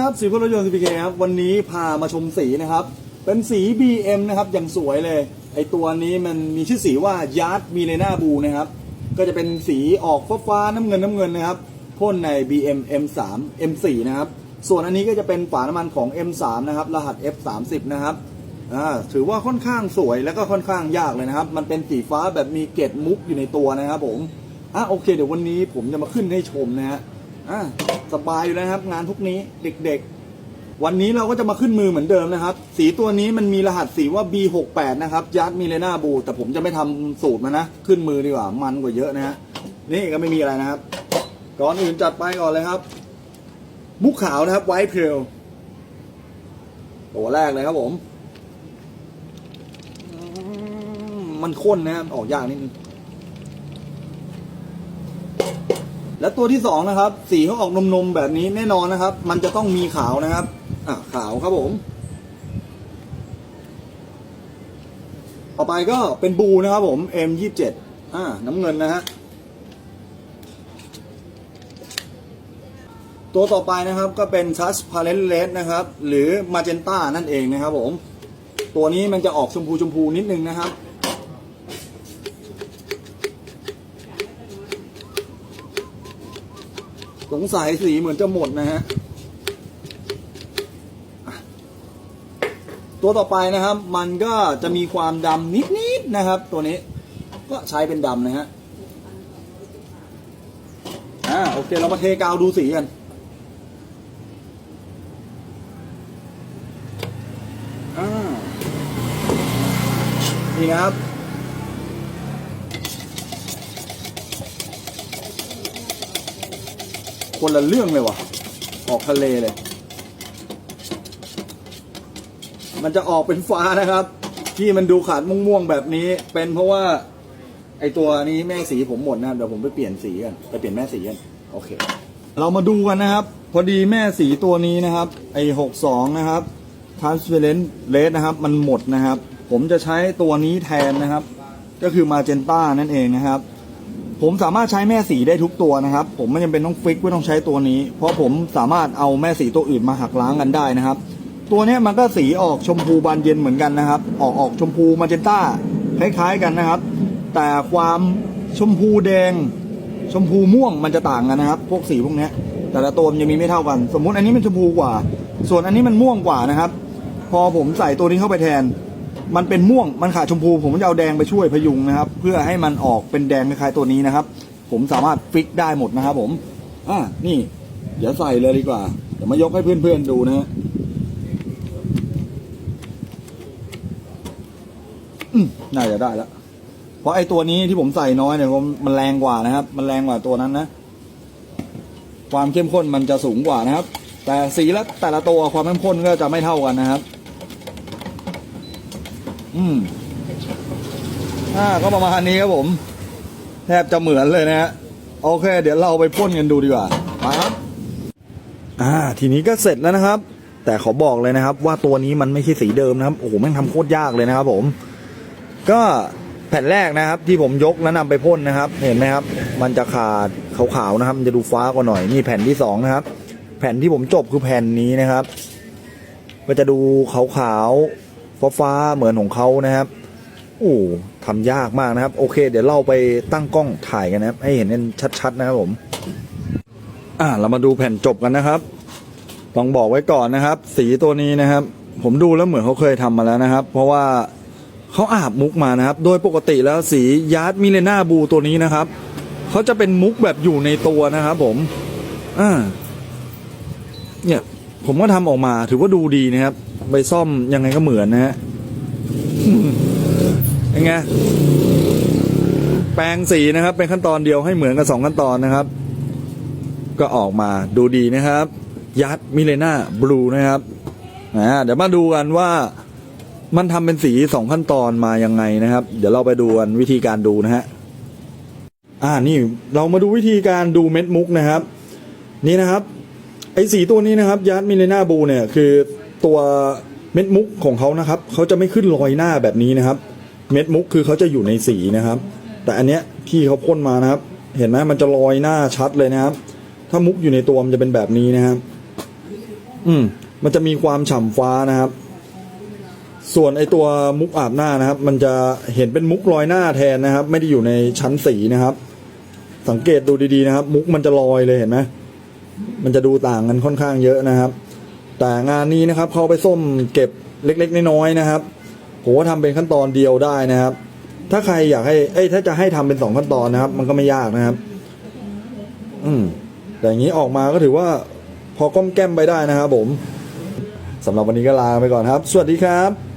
ครับสีพรถยนต์ CPK ครับวันนี้พามาชมสีนะครับ เป็นสี BM นะครับอย่างสวยเลย ไอตัวนี้มันมีชื่อสีว่ายาร์ดมีเลนาบูนะครับ ก็จะเป็นสีออกฟ้าฟ้าๆน้ำเงินน้ำเงินนะครับพ่นใน BM M3 M4 นะครับ ส่วนอันนี้ก็จะเป็นฝาน้ำมันของ M3 นะครับ รหัส F30 นะครับอ่าถือว่าค่อนข้างสวยแล้วก็ค่อนข้างยากเลยนะครับ มันเป็นสีฟ้าแบบมีเกล็ดมุกอยู่ในตัวนะครับผมอะโอเค เดี๋ยววันนี้ผมจะมาขึ้นให้ชมนะฮะ อะสบายอยู่แล้วครับงานพวกนี้เด็กๆ วันนี้เราก็จะมาขึ้นมือเหมือนเดิมนะครับ สีตัวนี้มันมีรหัสสีว่า B68 นะครับยัดมีเลนาบูแต่ผมจะไม่ทำสูตรมานะ ขึ้นมือดีกว่ามันกว่าเยอะนะฮะนี่ก็ไม่มีอะไรนะครับ ก่อนอื่นจัดไปก่อนเลยครับ มุกขาวนะครับไวท์เพลตัวแรกเลยครับผมมมันข้นนะครับออกยากนิดนึง และตัวที่สองนะครับ สีเขาออกนมๆแบบนี้แน่นอนนะครับ มันจะต้องมีขาวนะครับ อะขาวครับผม ต่อไปก็เป็นบูนะครับผม M27 อ่าน้ำเงินนะฮะตัวต่อไปนะครับก็เป็น Transparent Red นะครับ หรือ Magenta นั่นเองนะครับผม ตัวนี้มันจะออกชมพูชมพูนิดนึงนะครับ สงสัยสีเหมือนจะหมดนะฮะ ตัวต่อไปนะครับ มันก็จะมีความดำนิดๆนะครับ ตัวนี้ก็ใช้เป็นดำนะฮะ อ่าโอเคเรามาเทกาวดูสีกันอ่านี่นะครับ คนละเรื่องเลยว่ะ ออกทะเลเลย มันจะออกเป็นฟ้านะครับ ที่มันดูขาดม่วงๆแบบนี้ เป็นเพราะว่า ไอตัวนี้แม่สีผมหมดนะเดี๋ยวผมไปเปลี่ยนสีกันไปเปลี่ยนแม่สีกันโอเค เรามาดูกันนะครับ พอดีแม่สีตัวนี้นะครับ ไอหกสองนะครับ transparent red นะครับ มันหมดนะครับ ผมจะใช้ตัวนี้แทนนะครับ ก็คือ magenta นั่นเองนะครับ ผมสามารถใช้แม่สีได้ทุกตัวนะครับ ผมไม่จำเป็นต้องฟิกว่าต้องใช้ตัวนี้ เพราะผมสามารถเอาแม่สีตัวอื่นมาหักล้างกันได้นะครับ ตัวนี้มันก็สีออกชมพูบานเย็นเหมือนกันนะครับ ออกออกชมพูมาเจนต้าคล้ายๆกันนะครับ แต่ความชมพูแดง ชมพูม่วงมันจะต่างกันนะครับ พวกสีพวกนี้แต่ละตัวมันจะมีไม่เท่ากัน สมมุติอันนี้มันชมพูกว่า ส่วนอันนี้มันม่วงกว่านะครับ พอผมใส่ตัวนี้เข้าไปแทน มันเป็นม่วงมันขาดชมพู ผมก็จะเอาแดงไปช่วยพยุงนะครับ เพื่อให้มันออกเป็นแดงคล้ายๆตัวนี้นะครับ ผมสามารถฟิกได้หมดนะครับ ผมอ่านี่ เดี๋ยวใส่เลยดีกว่าเดี๋ยวมายกให้เพื่อนๆดูนะฮะอืมน่าจะได้แล้วเพราะไอ้ตัวนี้ที่ผมใส่น้อยเนี่ยผมมันแรงกว่านะครับ มันแรงกว่าตัวนั้นนะ ความเข้มข้นมันจะสูงกว่านะครับ แต่สีและแต่ละตัวความเข้มข้นก็จะไม่เท่ากันนะครับ อืมอ่าก็ประมาณนี้ครับผม แทบจะเหมือนเลยนะฮะโอเค เดี๋ยวเราไปพ่นกันดูดีกว่ามาครับอ่า ทีนี้ก็เสร็จแล้วนะครับ แต่ขอบอกเลยนะครับ ว่าตัวนี้มันไม่ใช่สีเดิมนะครับโอ้โหแม่งทำโคตรยากเลยนะครับ ผม ก็แผ่นแรกนะครับ ที่ผมยกแล้วนำไปพ่นนะครับ เห็นไหมครับ มันจะขาดขาวๆนะครับ มันจะดูฟ้ากว่าหน่อยนี่แผ่นที่สองนะครับ แผ่นที่ผมจบคือแผ่นนี้นะครับก็จะดูขาวๆ ฟ้าๆเหมือนของเขานะครับโอ้ทำยากมากนะครับ โอเค เดี๋ยวเราไปตั้งกล้องถ่ายกันนะครับ ให้เห็นกันชัด ๆ นะครับผม อ่า เรามาดูแผ่นจบกันนะครับ ต้องบอกไว้ก่อนนะครับ สีตัวนี้นะครับ ผมดูแล้วเหมือนเขาเคยทำมาแล้วนะครับ เพราะว่าเขาอาบมุกมานะครับ โดยปกติแล้วสียาร์ดมิเลนาบูตัวนี้นะครับเขาจะเป็นมุกแบบอยู่ในตัวนะครับ ผมอ่าเนี่ย ผมก็ทำออกมา ถือว่าดูดีนะครับ ไปซ่อมยังไงก็เหมือนนะฮะยังไงแปรงสีนะครับ เป็นขั้นตอนเดียวให้เหมือนกันสองขั้นตอนนะครับ ก็ออกมาดูดีนะครับ ยัดมิเลนาบลูนะครับอ่าเดี๋ยวมาดูกันว่ามันทำเป็นสีสองขั้นตอนมายังไงนะครับ เดี๋ยวเราไปดูกันวิธีการดูนะฮะอ่านี่เรามาดูวิธีการดูเม็ดมุกนะครับ นี่นะครับ ไอ้สีตัวนี้นะครับยัดมิเลนาบูเนี่ยคือตัวเม็ดมุกของเขานะครับเขาจะไม่ขึ้นรอยหน้าแบบนี้นะครับ เม็ดมุกคือเขาจะอยู่ในสีนะครับ แต่อันเนี้ยพี่เขาพ่นมานะครับ เห็นไหมมันจะลอยหน้าชัดเลยนะครับ ถ้ามุกอยู่ในตัวมันจะเป็นแบบนี้นะครับ อืม มันจะมีความฉ่ำฟ้านะครับ ส่วนไอตัวมุกอาบหน้านะครับ มันจะเห็นเป็นมุกลอยหน้าแทนนะครับ ไม่ได้อยู่ในชั้นสีนะครับ สังเกตดูดีๆนะครับ มุกมันจะลอยเลยเห็นไหม มันจะดูต่างกันค่อนข้างเยอะนะครับ แต่งานนี้นะครับเขาไปส้มเก็บเล็กๆน้อยๆนะครับผมว่าทำเป็นขั้นตอนเดียวได้นะครับ ถ้าใครอยากให้เอ้ยถ้าจะให้ทำเป็นสองขั้นตอนนะครับ มันก็ไม่ยากนะครับ อืมแต่อย่างนี้ออกมาก็ถือว่า พอก้มแก้มไปได้นะครับผมสำหรับวันนี้ก็ลาไปก่อนครับ สวัสดีครับ